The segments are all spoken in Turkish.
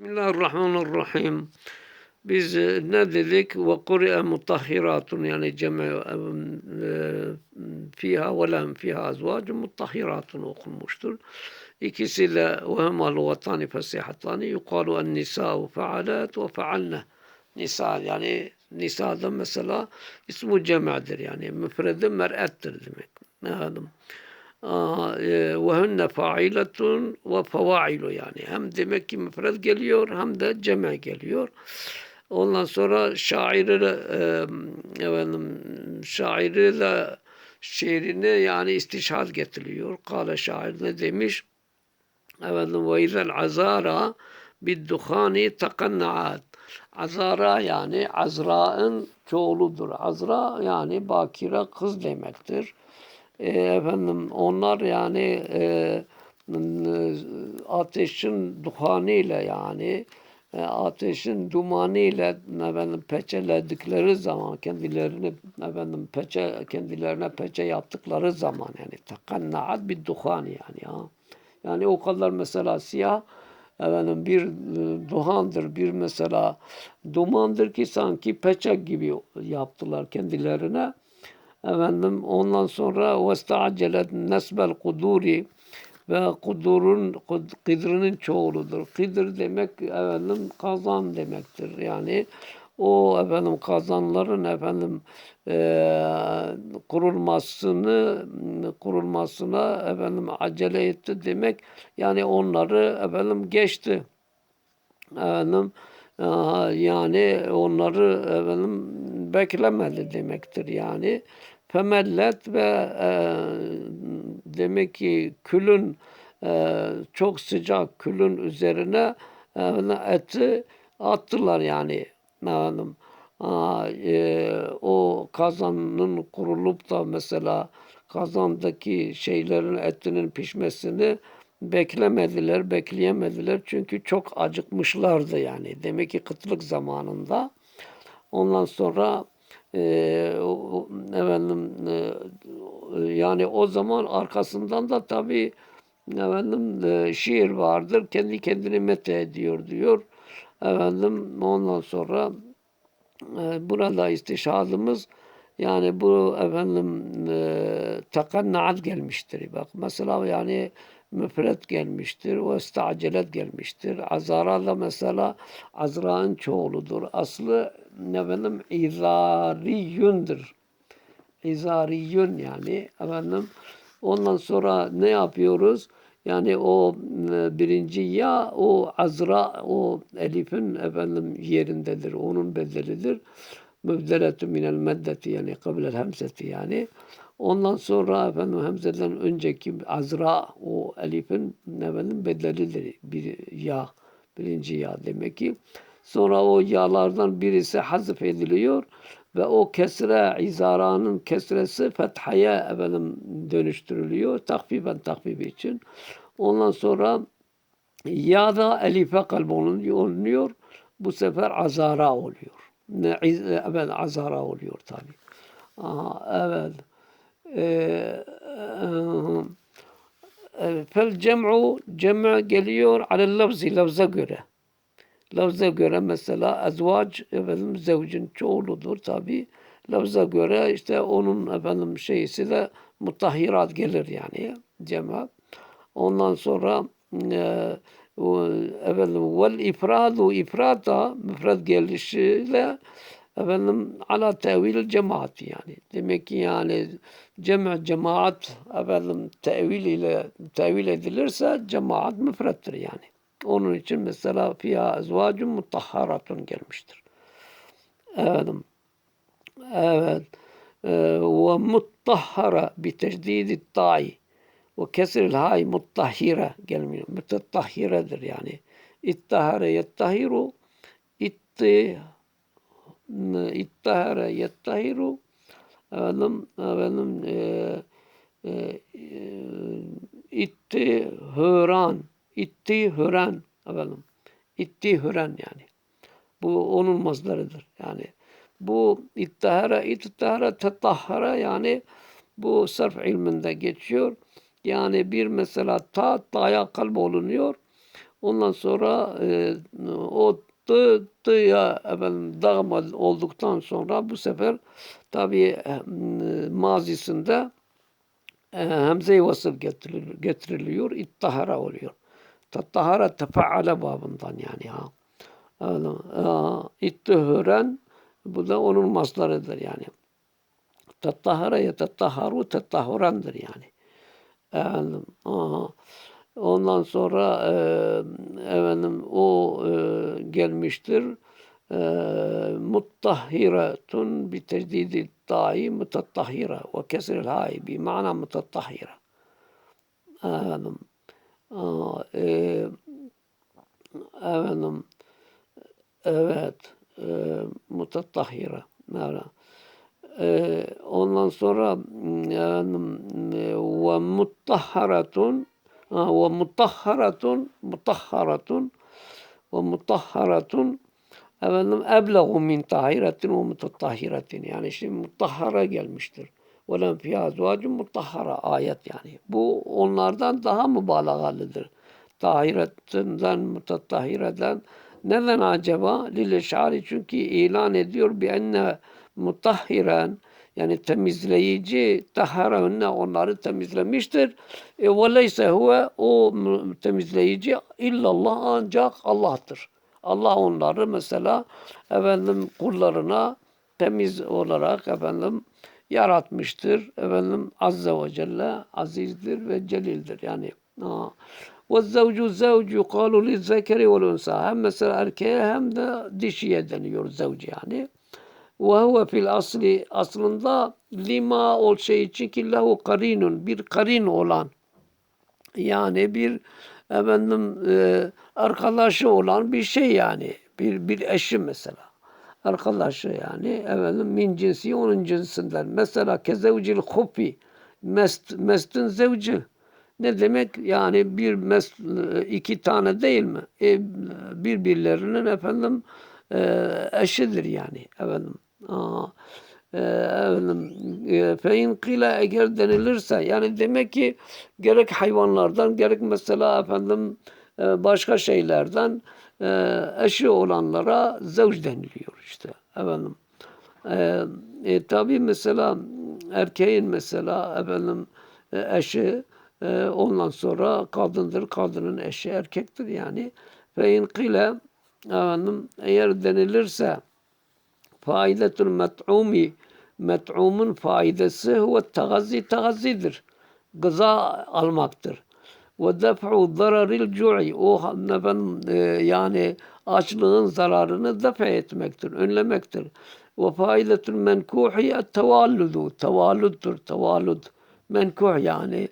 Bismillahirrahmanirrahim. Biz e, ne dedik? Ve kuri'e mutahhiratun yani cemi e, fiha ve lem fiha azvacun mutahhiratun okunmuştur. İkisi de ve hema lugatani fesihatani yukalu en nisa'u fealat ve fealne. Nisa yani nisa'da mesela ismu cem'dir yani müfredi mer'ettir demek. Ne adım? Hunne failetun ve fevailu yani. Hem demek ki müfred geliyor hem de ceme geliyor. Ondan sonra şairi e, efendim şairi de şiirini yani istişhad getiriyor. Kale şair ne demiş? Efendim ve izel azara bidduhani takannaat. Azara yani Azra'ın çoğuludur. Azra yani bakire kız demektir e, efendim onlar yani e, ateşin duhanıyla yani e, ateşin dumanıyla efendim peçeledikleri zaman kendilerini efendim peçe kendilerine peçe yaptıkları zaman yani takannaat bir duhan yani ya. Yani o kadar mesela siyah efendim bir e, duhandır bir mesela dumandır ki sanki peçe gibi yaptılar kendilerine. Efendim ondan sonra vestacelet nesbel kuduri ve kudurun kıdrının çoğuludur. Kıdır demek efendim kazan demektir. Yani o efendim kazanların efendim e, kurulmasını kurulmasına efendim acele etti demek. Yani onları efendim geçti. Efendim yani onları efendim beklemedi demektir yani. Femellet ve e, demek ki külün e, çok sıcak külün üzerine e, eti attılar yani. Efendim, e, o kazanın kurulup da mesela kazandaki şeylerin etinin pişmesini beklemediler, bekleyemediler. Çünkü çok acıkmışlardı yani. Demek ki kıtlık zamanında. Ondan sonra e, efendim e, yani o zaman arkasından da tabi efendim e, şiir vardır. Kendi kendini mete ediyor diyor. Efendim ondan sonra e, burada istişadımız yani bu efendim e, takannaat gelmiştir. Bak mesela yani müfret gelmiştir ve istacelet gelmiştir. Azara da mesela Azra'nın çoğuludur. Aslı efendim izariyündür. İzariyün yani efendim. Ondan sonra ne yapıyoruz? Yani o e, birinci ya o azra o elifin efendim yerindedir. Onun bedelidir. Mübdeletü minel meddeti yani kabilel hemseti yani. Ondan sonra efendim Hemze'den önceki Azra o elifin efendim bedelidir. Bir ya, birinci ya demek ki. Sonra o yağlardan birisi hazf ediliyor ve o kesre izaranın kesresi fethaya efendim dönüştürülüyor. Takfiben takfibi için. Ondan sonra ya da elife kalb olunuyor. Bu sefer azara oluyor. Ne, evet azara oluyor tabi. Aha, evet. Ee, e, fel cem'u cem'e geliyor alel lafzi lafza göre. Lafza göre mesela ezvac efendim zevcin çoğuludur tabi. Lafza göre işte onun efendim şeysi de mutahhirat gelir yani cem'e. Ondan sonra e, efendim vel ifradu ifrata müfred gelişiyle efendim ala tevil cemaat yani. Demek ki yani cema cemaat efendim tevil ile tevil edilirse cemaat müfrettir yani. Onun için mesela fiha ezvacun mutahharatun gelmiştir. Efendim. Evet. Ee, ve muttahhara bi tecdidi ta'i ve kesril hay muttahhire gelmiyor. Muttahhiredir yani. İttahare yettahiru itti ittahara yettahiru. Efendim efendim e, e, itti höran itti hören efendim. İtti hören yani. Bu onun mazlarıdır yani. Bu ittahara ittahara tetahhara yani bu sarf ilminde geçiyor. Yani bir mesela ta ta'ya kalp olunuyor. Ondan sonra e, o tı tıya efendim dağma olduktan sonra bu sefer tabi e, mazisinde e, hemze-i vasıl getiriliyor, getiriliyor. İttahara oluyor. Tattahara tefaale babından yani ha. İttihören bu da onun maslarıdır yani. Tattahara ya tattaharu tattahurandır yani. Efendim. Ondan sonra e, efendim o e, gelmiştir. E, muttahhiratun bi tecdidi ta'i mutattahhira ve kesril ha'i bi mana mutattahhira. Efendim, e, efendim, evet, e, mutattahhira. Mevla. Ee, ondan sonra efendim, ve muttahharatun ve mutahharatun mutahharatun ve mutahharatun efendim ebleğu min tahiratin ve mutatahhiratin yani şimdi mutahhara gelmiştir. Ve lem fiyâ azvâcun mutahhara ayet yani. Bu onlardan daha mübalağalıdır. Tahiretinden, mutatahhireden neden acaba? Lil çünkü ilan ediyor bi enne mutahhiren yani temizleyici taharahunne onları temizlemiştir. E, ve leyse huve o temizleyici illallah ancak Allah'tır. Allah onları mesela efendim kullarına temiz olarak efendim yaratmıştır. Efendim azze ve celle azizdir ve celildir. Yani ha. Ve zevcu zevcu yukalu li zekeri vel unsa. Hem mesela erkeğe hem de dişiye deniyor zevci yani. Ve huve fil asli aslında lima ol şey için ki lehu karinun bir karin olan yani bir efendim e, arkadaşı olan bir şey yani bir bir eşi mesela. Arkadaşı yani efendim min cinsi onun cinsinden. Mesela kezevcil hufi mest mestin zevci. Ne demek? Yani bir mest iki tane değil mi? E, birbirlerinin efendim e, eşidir yani efendim E, efendim e, fein kıyla eğer denilirse yani demek ki gerek hayvanlardan gerek mesela efendim e, başka şeylerden eşi olanlara zevç deniliyor işte efendim. E, tabi mesela erkeğin mesela efendim eşi ondan sonra kadındır. Kadının eşi erkektir yani. Fein kıyla efendim eğer denilirse Faidetul met'umi met'umun faidesi huve tagazi tagazidir. Gıza almaktır. Ve def'u zararil cu'i o efendim, e, yani açlığın zararını def etmektir, önlemektir. Ve faidetul menkuhi tevalludu. Tevalluddur, tevallud. Menkuh yani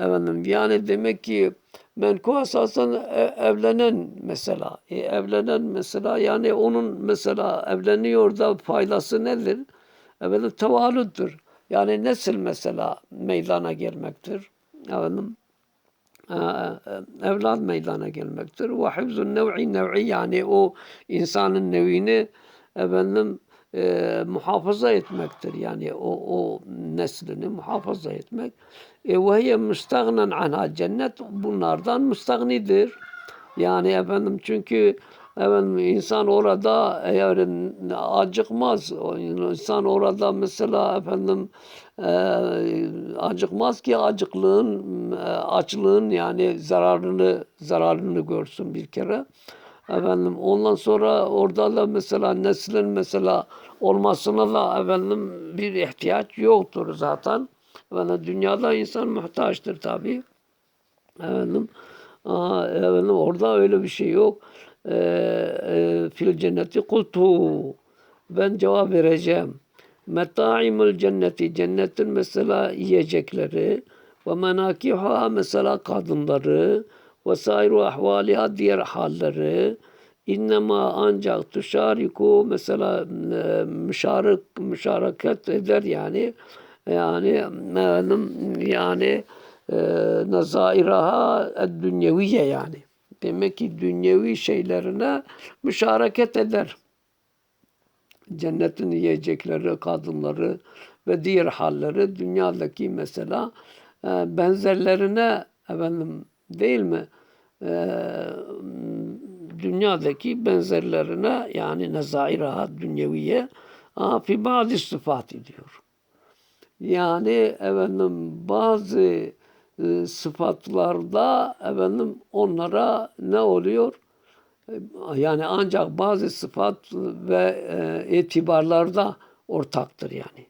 efendim yani demek ki menkuh esasen e, evlenen mesela. E, evlenen mesela yani onun mesela evleniyor da faydası nedir? Efendim tevalüddür. Yani nesil mesela meydana gelmektir. Efendim e, e, evlat meydana gelmektir. Ve hifzun nev'i nev'i yani o insanın nevini efendim e, muhafaza etmektir. Yani o, o neslini muhafaza etmek. E, ve hiye müstagnen anha cennet bunlardan müstagnidir. Yani efendim çünkü efendim insan orada eğer acıkmaz. insan orada mesela efendim e, acıkmaz ki acıklığın, e, açlığın yani zararını zararını görsün bir kere. Efendim ondan sonra orada da mesela neslin mesela olmasına da efendim bir ihtiyaç yoktur zaten. Efendim dünyada insan muhtaçtır tabi. Efendim, aa, efendim orada öyle bir şey yok. Ee, e, fil cenneti kultu. Ben cevap vereceğim. Meta'imul cenneti. Cennetin mesela yiyecekleri ve menakiha mesela kadınları ve sayru ahvaliha diğer halleri. innema ancak tuşariku mesela e, müşarik müşaraket eder yani. Yani yani e, nazairaha dünyeviye yani. Demek ki dünyevi şeylerine müşaraket eder. Cennetin yiyecekleri kadınları ve diğer halleri dünyadaki mesela e, benzerlerine efendim değil mi? e, dünyadaki benzerlerine yani nezairaha dünyeviye aa, fi bazı sıfat diyor. Yani efendim bazı e, sıfatlarda efendim onlara ne oluyor? Yani ancak bazı sıfat ve e, itibarlarda ortaktır yani.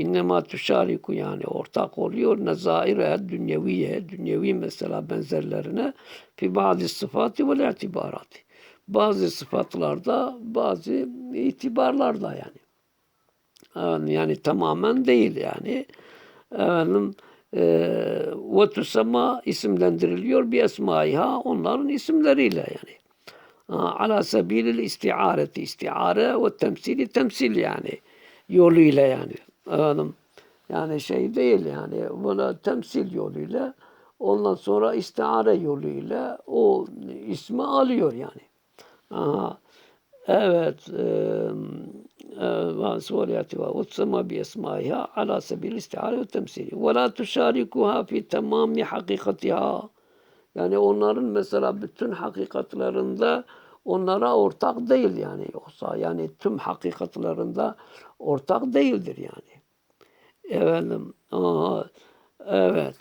İnnemâ tüşariku yani ortak oluyor. Nezaire dünyeviye, dünyevi mesela benzerlerine fi bazı sıfatı ve itibarati. Bazı sıfatlarda, bazı itibarlarda yani. Yani, yani tamamen değil yani. Efendim ve tusamma isimlendiriliyor bir esmaiha onların isimleriyle yani. Ala sebilil istiareti istiare ve temsili temsil yani yoluyla yani. Efendim, yani şey değil yani buna temsil yoluyla ondan sonra istihare yoluyla o ismi alıyor yani. Aha. Evet. Ve suriyeti ve utsama bi esmaiha ala sebil istihare ve temsili. Ve la tuşarikuha fi tamami hakikatiha. Yani onların mesela bütün hakikatlarında onlara ortak değil yani. Yoksa yani tüm hakikatlarında ortak değildir yani. Efendim, aha, evet.